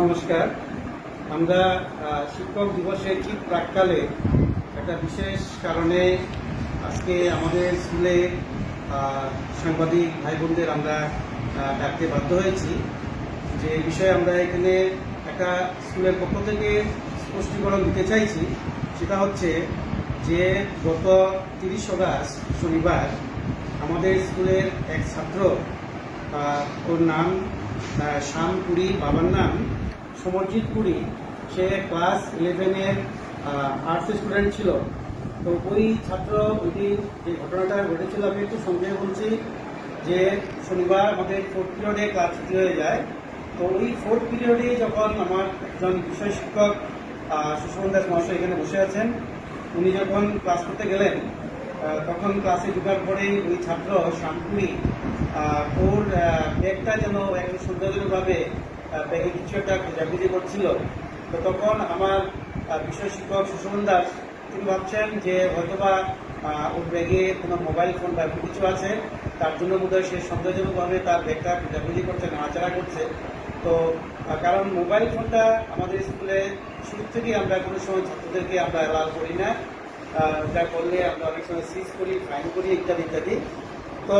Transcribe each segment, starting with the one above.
নমস্কার। আমরা শিক্ষক দিবসের ঠিক প্রাককালে একটা বিশেষ কারণে আজকে আমাদের স্কুলে সাংবাদিক ভাই বোনদের আমরা ডাকতে বাধ্য হয়েছি। যে বিষয়ে আমরা এখানে একটা স্কুলের পক্ষ থেকে স্পষ্টীকরণ দিতে চাইছি, সেটা হচ্ছে যে গত তিরিশ অগাস্ট শনিবার আমাদের স্কুলের এক ছাত্র ওর নাম শ্যাম পুরী বাবার নাম সমরজিৎ পুরী। সে ক্লাস ইলেভেনের আর্টস স্টুডেন্ট ছিল। তো ওই ছাত্র ওইটি যে ঘটনাটা ঘটেছিল আমি একটু সংক্ষেপে বলছি যে শনিবার আমাদের ফোর্থ পিরিয়ডে ক্লাস ছুটি হয়ে যায়। তো ওই ফোর্থ পিরিয়ডে যখন আমার একজন বিষয় শিক্ষক সুশমন দাস মহাশয় এখানে বসে আছেন উনি যখন ক্লাস করতে গেলেন তখন ক্লাসে ঢোকার পরেই ওই ছাত্র শামপুরি আহ, ওর ব্যাগটা যেন একটু সৌন্দর্যভাবে ব্যাগে কিছু একটা খোঁজাখুঁজি করছিল। তো তখন আমার বিষয় শিক্ষক সুশমন দাস, তিনি ভাবছেন যে হয়তোবা ওর ব্যাগে কোনো মোবাইল ফোন বা কিছু আছে, তার জন্য বোধহয় সে সন্দেহজনকভাবে তার ব্যাগটা খোঁজাখুঁজি করছে, নাড়াচাড়া করছে। তো কারণ মোবাইল ফোনটা আমাদের স্কুলে শুরু থেকেই আমরা কোনো সময় ছাত্রদেরকে আমরা অ্যালাউ করি না। যা করলে আমরা অনেক সময় সিজ করি ফাইন করি, ইত্যাদি ইত্যাদি। তো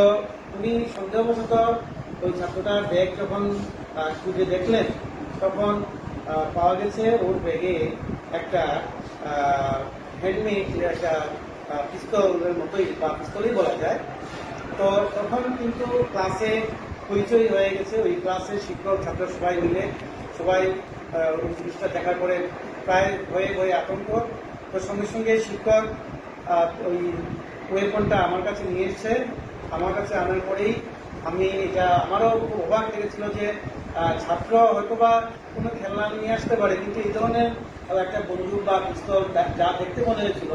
উনি সন্দেহবশত ওই ছাত্রটার ব্যাগ যখন খুঁজে দেখলেন, তখন পাওয়া গেছে ওর ব্যাগে একটা হ্যান্ডমেড একটা পিস্তলের মতোই, বা পিস্তলই বলা যায়। তো তখন কিন্তু ক্লাসে পরিচয় হয়ে গেছে। ওই ক্লাসে শিক্ষক, ছাত্র সবাই মিলে, সবাই ওই জিনিসটা দেখার পরে প্রায় ভয়ে ভয়ে আতঙ্ক। তো সঙ্গে সঙ্গে শিক্ষক ওই, ওয়েপনটা আমার কাছে নিয়ে এসছে। আমার কাছে আনার পরেই আমি এটা, আমারও অবাক লেগেছিল যে ছাত্র হয়তো বা কোনো খেলনা নিয়ে আসতে পারে, কিন্তু এই ধরনের একটা বন্দুক বা পিস্তল যা- দেখতে মনে হয়েছিল,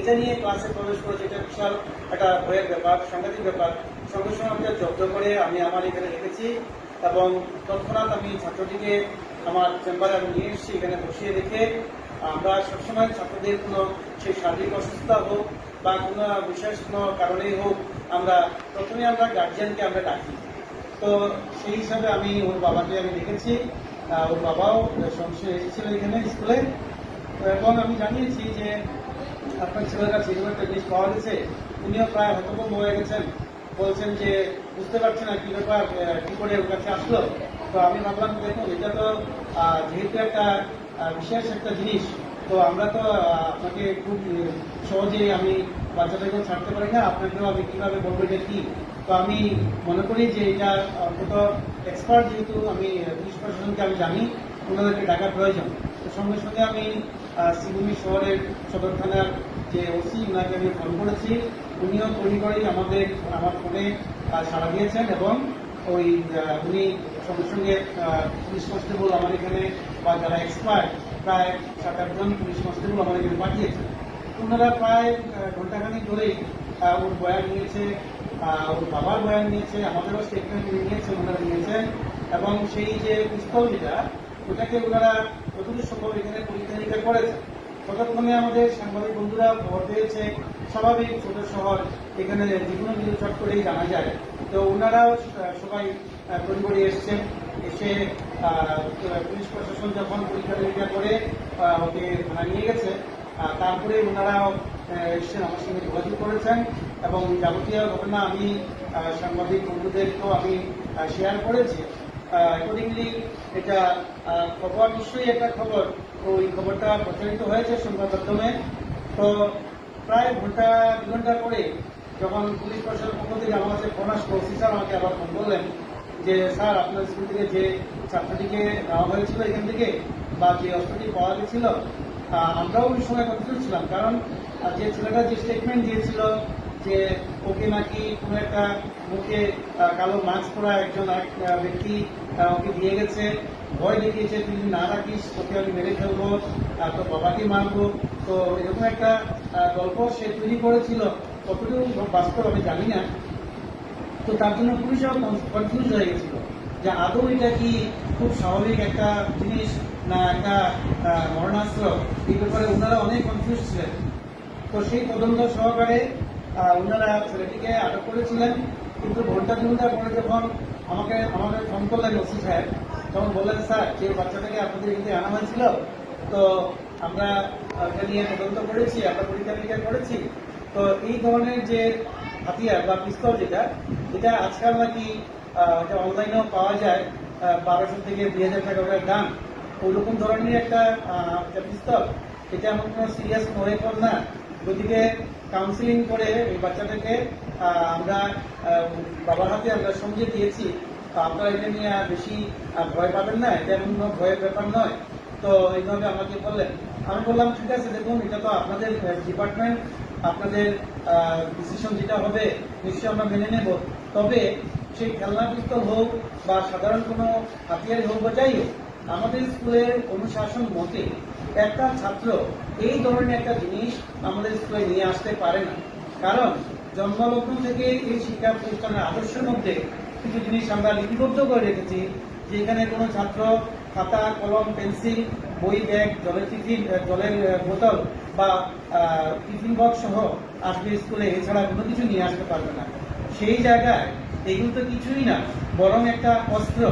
এটা নিয়ে ক্লাসে প্রবেশ করেছে, এটা বিশাল একটা ভয়ের ব্যাপার, সাংঘাতিক ব্যাপার। সঙ্গে সঙ্গে আমি জব্দ করে আমি আমার এখানে রেখেছি এবং তৎক্ষণাৎ আমি ছাত্রটিকে আমার চেম্বারে আমি নিয়ে এসেছি, এখানে বসিয়ে রেখে আমরা সবসময় ছাত্রদের কোনো সেই শারীরিক অসুস্থতা হোক বা কোনো বিশেষ কোনো কারণেই হোক, আমরা প্রথমে আমরা গার্জিয়ানকে আমরা ডাকি। তো সেই হিসাবে আমি ওর বাবাকে আমি দেখেছি। ওর বাবাও সংশয় এসেছিল এখানে স্কুলে। এবং আমি জানিয়েছি যে আপনার ছেলের একটা জিনিস পাওয়া গেছে, উনিও প্রায় হতভম্ব হয়ে গেছেন। বলছেন যে বুঝতে পারছি না কি ব্যাপার কি করে ওর কাছে আসলো। তো আমি ভাবলাম দেখুন এটা তো যেহেতু একটা বিশেষ একটা জিনিস তো আমরা তো আপনাকে খুব সহজেই আমি বাচ্চাটাকেও ছাড়তে পারি না আপনাকেও আমি কীভাবে বলব এটা কি? তো আমি মনে করি যে এটা অন্তত এক্সপার্ট যেহেতু আমি পুলিশ প্রশাসনকে আমি জানি ওনাদেরকে ডাকার প্রয়োজন। তো সঙ্গে সঙ্গে আমি আহ, শহরের সদর থানার যে ওসি ওনাকে আমি ফোন করেছি। উনিও তৈরি করেই আমাদের আমার ফোনে সাড়া দিয়েছেন এবং ওই উনি সঙ্গে সঙ্গে পুলিশ কনস্টেবল আমার এখানে বা যারা এক্সপার্ট প্রায় সাত আটজন পুলিশ কনস্টেবল আমার এখানে পাঠিয়েছেন ওনারা প্রায় ঘন্টাখানিক ধরেই ওর বয়ান নিয়েছে ওর বাবার বয়ান নিয়েছে, আমাদেরও স্টেটমেন্ট নিয়েছে ওনারা নিয়েছেন এবং সেই যে পিস্তল যেটা ওটাকে ওনারা যতদূর সম্ভব এখানে নিরীক্ষা করেছে ততক্ষণে আমাদের সাংবাদিক বন্ধুরা খবর পেয়েছে, স্বাভাবিক ছোট শহর, এখানে যে কোনো চট করেই জানা যায়। তো ওনারাও সবাই পরিবারে এসছেন এসে পুলিশ প্রশাসন যখন পরীক্ষা নিরীক্ষা করে ওকে নিয়ে গেছে তারপরে ওনারাও আহ, এসছেন আমার সঙ্গে যোগাযোগ করেছেন এবং যাবতীয় ঘটনা আমি সাংবাদিক বন্ধুদেরকেও আমি শেয়ার করেছি। অ্যাকর্ডিংলি এটা খবর নিশ্চয়ই একটা খবর। তো ওই খবরটা প্রচারিত হয়েছে সংবাদ মাধ্যমে। তো প্রায় ঘণ্টা দু ঘণ্টা পরে যখন পুলিশ প্রশাসনের পক্ষ থেকে আমার কাছে ফোন আসলো অফিসার আমাকে আবার ফোন করলেন। যে, স্যার, আপনার স্কুল থেকে যে ছাত্রটিকে নেওয়া হয়েছিল এখান থেকে বা যে অস্ত্রটি পাওয়া গেছিল আমরাও ওই সময় কনফিউজ ছিলাম। কারণ যে ছেলেটা যে স্টেটমেন্ট দিয়েছিল যে, ওকে নাকি কোনো একটা মুখে কালো মাস্ক পরা একজন এক ব্যক্তি ওকে দিয়ে গেছে, ভয় দেখিয়েছে, তুই যদি না রাখিস তোকে আমি মেরে ফেলব তোর বাবাকে মারবো। তো এরকম একটা গল্প সে তৈরি করেছিল। কতটুকু বাস্তব আমি জানি না। তো তার জন্য পুলিশও কনফিউজ হয়ে গেছিল যে আদৌ এটা কি খুব স্বাভাবিক একটা জিনিস না একটা মরণাস্ত্র? এই ব্যাপারে ওনারা অনেক কনফিউজ ছিলেন। তো সেই তদন্ত সহকারে ওনারা ছেলেটিকে আটক করেছিলেন। কিন্তু ঘণ্টা ঘণ্টা পরে যখন আমাকে আমাকে ফোন করলেন ওসি সাহেব, তখন বললেন, স্যার, যে বাচ্চাটাকে আপনাদের এখানে আনা হয়েছিল, তো আমরা ওটা নিয়ে তদন্ত করেছি, আমরা পরীক্ষা নিরীক্ষা করেছি। তো এই ধরনের যে হাতিয়ার বা পিস্তল যেটা এটা আজকাল নাকি এটা অনলাইনেও পাওয়া যায় বারোশো থেকে দুই হাজার টাকা ওটার দাম। ওইরকম ধরনের একটা পিস্তল। এটা এমন কোনো সিরিয়াস ওয়েপন না। গতিকে কাউন্সিলিং করে এই বাচ্চাটাকে আমরা বাবার হাতে আমরা সঙ্গে দিয়েছি। আপনারা এটা নিয়ে বেশি ভয় পাবেন না। এটা এমন কোনো ভয়ের ব্যাপার নয়। তো এইভাবে আমাকে বললেন। আমি বললাম, ঠিক আছে, দেখুন, এটা তো আপনাদের ডিপার্টমেন্ট আপনাদের ডিসিশন যেটা হবে, নিশ্চয়ই আমরা মেনে নেব। তবে সেই খেলনা পিস্তল হোক বা সাধারণ কোনো হাতিয়ারই হোক বা যাই হোক, আমাদের স্কুলের অনুশাসন মতে একটা ছাত্র এই ধরনের একটা জিনিস আমাদের স্কুলে নিয়ে আসতে পারে না। কারণ জন্মলগ্ন থেকে এই শিক্ষা প্রতিষ্ঠানের আদর্শের মধ্যে কিছু জিনিস আমরা লিপিবদ্ধ করে রেখেছি, যে এখানে কোনো ছাত্র খাতা, কলম, পেন্সিল, বই, ব্যাগ, জলের টিফিন জলের বোতল বা টিফিন বক্স সহ আসবে স্কুলে, এছাড়া কোনো কিছু নিয়ে আসতে পারবে না। সেই জায়গায় এগুলো তো কিছুই না, বরং একটা অস্ত্র।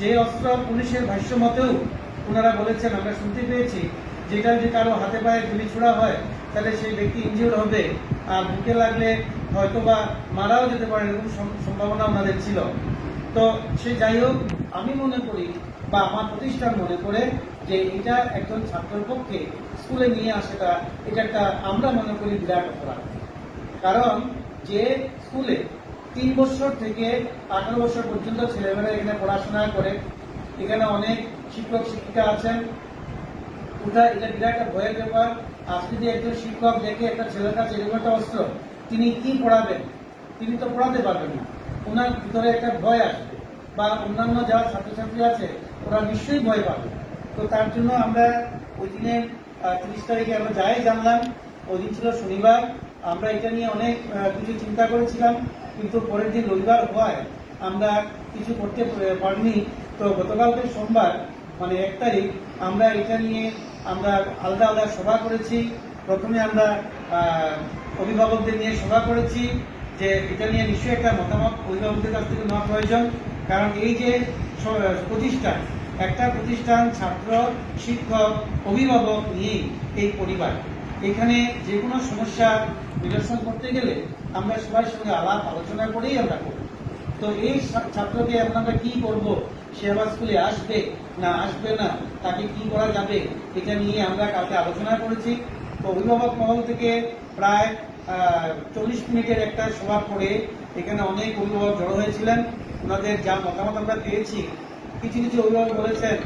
যে অস্ত্র পুলিশের ভাষ্য মতেও ওনারা বলেছেন, আমরা শুনতে পেয়েছি, যেটা যদি কারও হাতে পায়ে গুলি ছোড়া হয়, তাহলে সেই ব্যক্তি ইনজিওর হবে, আর বুকে লাগলে হয়তোবা মারাও যেতে পারে এরকম সম্ভাবনা ওনাদের ছিল। তো সে যাই হোক, আমি মনে করি বা আমার প্রতিষ্ঠান মনে করে যে এটা একজন ছাত্রের পক্ষে স্কুলে নিয়ে আসাটা, এটা একটা আমরা মনে করি বিরাট অপরাধ। কারণ যে স্কুলে তিন বছর থেকে আঠারো বছর পর্যন্ত ছেলেমেয়েরা এখানে পড়াশোনা করে, এখানে অনেক শিক্ষক, শিক্ষিকা আছেন। ওটা এটা বিরাট একটা ভয়ের ব্যাপার। আজকে যে একজন শিক্ষক দেখে একটা ছেলের কাছে এরকম একটা অস্ত্র, তিনি কি পড়াবেন? তিনি তো পড়াতে পারবেন না। ওনার ভিতরে একটা ভয় আসবে। বা অন্যান্য যারা ছাত্রছাত্রী আছে, ওরা নিশ্চয়ই ভয় পাবে। তো তার জন্য আমরা ওই দিনের তিরিশ তারিখে আমরা যাই জানলাম। ওই দিন ছিল শনিবার। আমরা এটা নিয়ে অনেক কিছু চিন্তা করেছিলাম, কিন্তু পরের দিন রবিবার হওয়ায় আমরা কিছু করতে পারিনি। তো গতকালকে সোমবার মানে এক তারিখ, আমরা এটা নিয়ে আমরা আলাদা আলাদা সভা করেছি। প্রথমে আমরা অভিভাবকদের নিয়ে সভা করেছি যে এটা নিয়ে নিশ্চয়ই একটা মতামত অভিভাবকদের কাছ থেকে নেওয়া প্রয়োজন। কারণ এই যে প্রতিষ্ঠান, একটা প্রতিষ্ঠান ছাত্র, শিক্ষক, অভিভাবক নিয়ে এই পরিবার। এখানে যে কোনো সমস্যা নিরসন করতে গেলে আমরা সবার সঙ্গে আলাপ আলোচনা করেই আমরা করব। তো এই ছাত্রকে আমরা কি করব? সে আবার স্কুলে আসবে না আসবে না? তাকে কি করা যাবে? এটা নিয়ে আমরা কালকে আলোচনা করেছি। অভিভাবক মহল থেকে প্রায় চল্লিশ মিনিটের একটা সভা করে এখানে অনেক অভিভাবক জড়ো হয়েছিলেন। ওনাদের যা মতামত আমরা পেয়েছি। কিছু কিছু অভিভাবক বলেছেন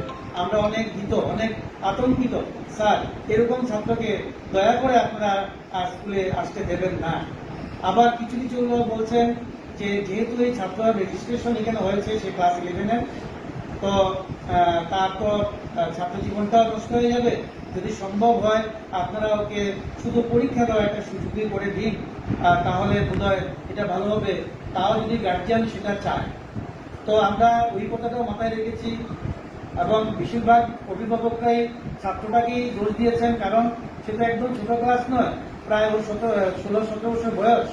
আমরা অনেক ভীত অনেক আতঙ্কিত। স্যার এরকম ছাত্রকে দয়া করে আপনারা স্কুলে আসতে দেবেন না। আবার কিছু কিছু লোক বলছেন যে যেহেতু এই ছাত্র রেজিস্ট্রেশন এখানে হয়েছে সে ক্লাস ইলেভেনের তো আহ, তার ছাত্র জীবনটাও নষ্ট হয়ে যাবে। যদি সম্ভব হয় আপনারা ওকে শুধু পরীক্ষা দেওয়ার একটা সুযোগই করে দিন তাহলে বোধহয় এটা ভালো হবে। তাও যদি গার্জিয়ান সেটা চায়। তো আমরা ওই কথাটাও মাথায় রেখেছি। এবং বেশিরভাগ অভিভাবকরাই ছাত্রটাকেই দোষ দিয়েছেন, কারণ সেটা একদম ছোট ক্লাস নয়, প্রায় ওর সতেরো, ষোলো, সতেরো বছর বয়স।